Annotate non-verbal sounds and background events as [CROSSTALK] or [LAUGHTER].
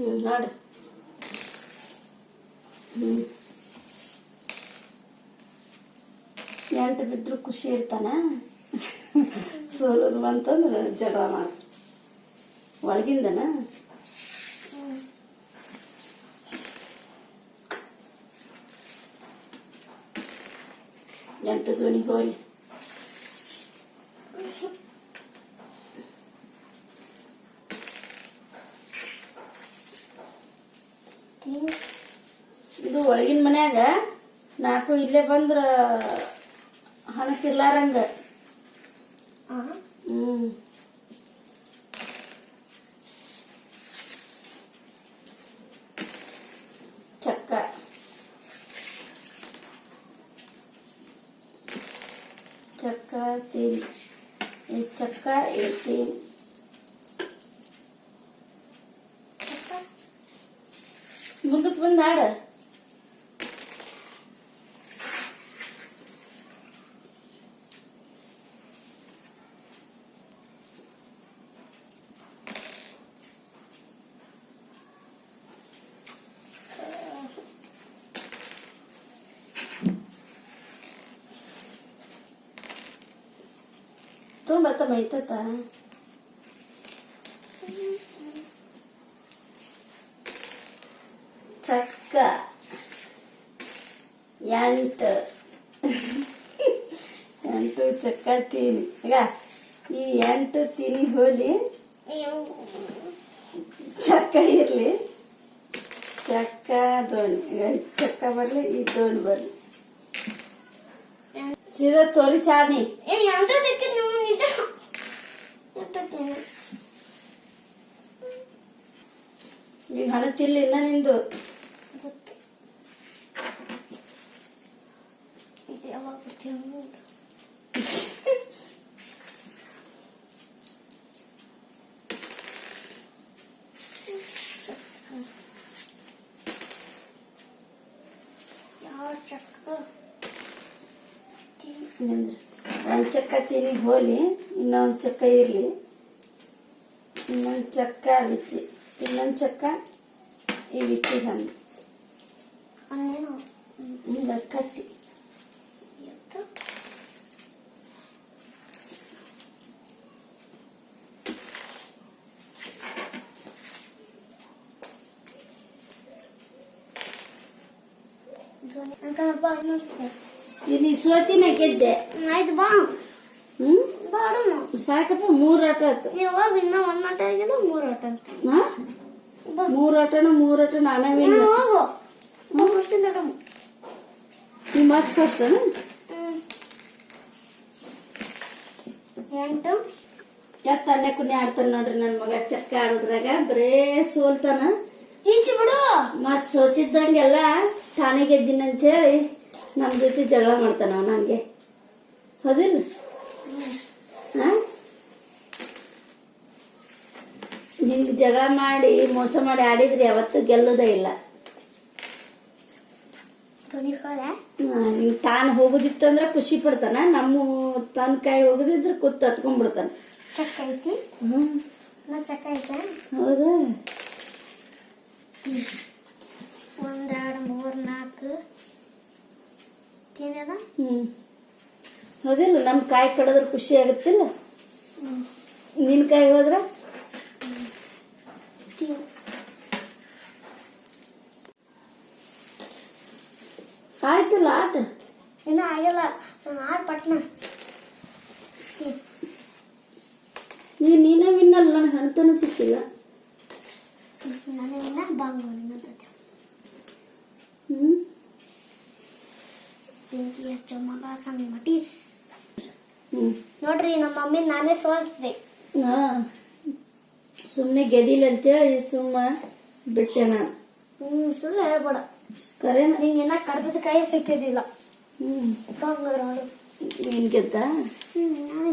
ನೋಡು ಹ್ಞೂ ಎಂಟು ಬಿದ್ದರೂ ಖುಷಿ ಇರ್ತಾನೆ. ಸೋಲೋದು ಬಂತಂದ್ರೆ ಜಗಳ ಮಾಡ ಒಳಗಿಂದನ. ಎಂಟು ದೋಣಿ ಹೋಲಿ ಇದು ಒಳಗಿನ ಮನ್ಯಾಗ ನಾಲ್ಕು ಇಲ್ಲೇ ಬಂದ್ರ ಹಣ ತಿರ್ಲಾರಂಗ ಹ್ಮ್. ಚಕ್ಕ. ಚಕ್ಕ ತೀನ್ ಚಕ್ಕ ಈ Levanta-te bandeira. Toma também, tá. ಚಕ್ಕ. ಎಂಟು. [LAUGHS] ಎಂಟು ಚಕ್ಕ ತೀನಿ. ಈಗ ಈ ಎಂಟು ತೀನಿ ಹೋಲಿ. ಚಕ್ಕ ಇರಲಿ. ಚಕ್ಕ ದೋಣಿ. ಈಗ ಚಕ್ಕ ಬರಲಿ ಈ ದೋಣಿ ಬರಲಿ. ಸೀದಾ ತೋರಿ ಆಣಿ ಏ ಎಂತ ಸಿಕ್ಕಿದ್ ನಮ್ಮ ನಿಜ? ಎಷ್ಟೊತ್ತೇನು ಈಗ ಹಣ ತಿರ್ಲಿಲ್ಲ ನಿಂದು ಗೊತ್ತು ಇದು ಯಾವಾಗ ಬರ್ತೀವಿ ನೋಡು. ಯಾವ ಚಕ್ಕ ನಿಂದ್ರಿ ಒಂದು ಚಕ್ಕ ತೀನಿ ಹೋಲಿ ಇನ್ನೊಂದು ಚಕ್ಕ ಇರಲಿ ಇನ್ನೊಂದು ಚಕ್ಕ ಬಿಚ್ಚಿ ಇನ್ನೊಂದು ಚಕ್ಕ ಈ ಬಿಚ್ಚಿ ಹಣ್ಣು ಅನ್ನೇನು ಹಿಂಗೆ ಕಟ್ಟಿ ಎತ್ತು ಇದು ಸೋತಿನ ಗೆದ್ದೆ. ಆಯ್ತು ಬಾ. ಹ್ಞೂ ಬಾಡಮ್ಮ ಸಾಕಪ್ಪ ಮೂರು ಆಟ ಆಯ್ತು. ಇವಾಗ ಇನ್ನ ಒಂದ್ ಆಟ ಆಗಿದೆ ಮೂರ್ ಆಟ ಅಂತ. ಮೂರು ಆಟನ ಮೂರು ಆಟ ನಾನೇ ವಿನ್ ನೀನು ಹೋಗು ನೀವು ಮತ್ತೆ ಫಸ್ಟ್ ಹ್ಮ್. ಎಂಟು? ಎತ್ತ ಅನ್ಯ ಕುನ್ಯ ಆಡ್ತಾನೆ ನೋಡ್ರಿ ನನ್ನ ಮಗ ಚಕ್ಕ ಆಡೋದ್ರಾಗ. ಬರೇ ಸೋಲ್ತಾನ. ಈಚೆ ಬಿಡು. ಮತ್ ಸೋತಿದ್ದಂಗೆಲ್ಲ ತಾನೇ ಗೆದ್ದಿನ ಅಂತೇಳಿ ನಮ್ಮ ಜೊತೆ ಜಗಳ ಮಾಡ್ತಾನ ಅವನ ಹಂಗೆ. ಹೌದಿಲ್ಲ ಹಿಂಗ್ ಜಗಳ ಮಾಡಿ ಮೋಸ ಮಾಡಿ ಆಡಿದ್ರಿ ಯಾವತ್ತು ಗೆಲ್ಲೋದೇ ಇಲ್ಲ. ಹಿಂಗ್ ತಾನು ಹೋಗುದಿತ್ತಂದ್ರೆ ಖುಷಿ ಪಡ್ತಾನ ನಮ್ಮ ತನ್ನ ಕೈ ಹೋಗುದಿದ್ರೆ ಕೂತ್ ಹತ್ಕೊಂಡ್ಬಿಡ್ತಾನೆ. ಚಕ್ಕ ಐತಿ? ಹ್ಮ್. ಚಕ್ಕ ಐತೆ ಹೌದಾ? ಒಂದೆರಡು ಮೂರ್ ನಾಲ್ಕು. ತಿನ್ನದ ಹ್ಮ್. ಹೌದಿಲ್ಲ ನಮ್ ಕಾಯಿ ಕಡದ್ರ ಖುಷಿ ಆಗುತ್ತಿಲ್ಲ. ನಿನ್ ಕಾಯಿ ಹೋದ್ರ? ಆಯ್ತಲ್ಲ ಆಟ? ಇನ್ನ ಆಗಿಲ್ಲ. ನಾನು ಆಟ ಪಟ್ನ. ನೀ ನೀನೇ ವಿನ್ನಲ್ಲ ನನಗೆ ಹಣತನ ಸಿಕ್ಕಿಲ್ಲ. ನಾನು ಇನ್ನ ಬಾಂಗ್ ಅನ್ನೋದೈತೆ ಹ್ಮ್ ಬೆಂಕಿ ಹಚ್ಚೋ ಮಗ ಸಣ್ಣ ಮಟೀಸ್ ನೋಡ್ರಿ ನಮ್ಮ ಮಮ್ಮಿ ನಾನೇ ಸೋಲ್ಸ್ದೆ. ಹಾ. ಸುಮ್ಮನೆ ಗೆದಿಲ್ಲ ಅಂತೇಳಿ ಸುಮ್ಮ ಬಿಟ್ಟೆ ನಾನು. ಹ್ಮ್ ಸುಳ್ಳು ಹೇಳ್ಬೇಡ. ಕರೆ ನೀನು ಏನ ಕಡ್ದದ ಕೈ ಸಿಕ್ಕಿದಿಲ್ಲ ಹ್ಮ್. ನೋಡು. ನೀನ್ ಗೆದ್ದ? ಹ್ಮ್ ನಾನು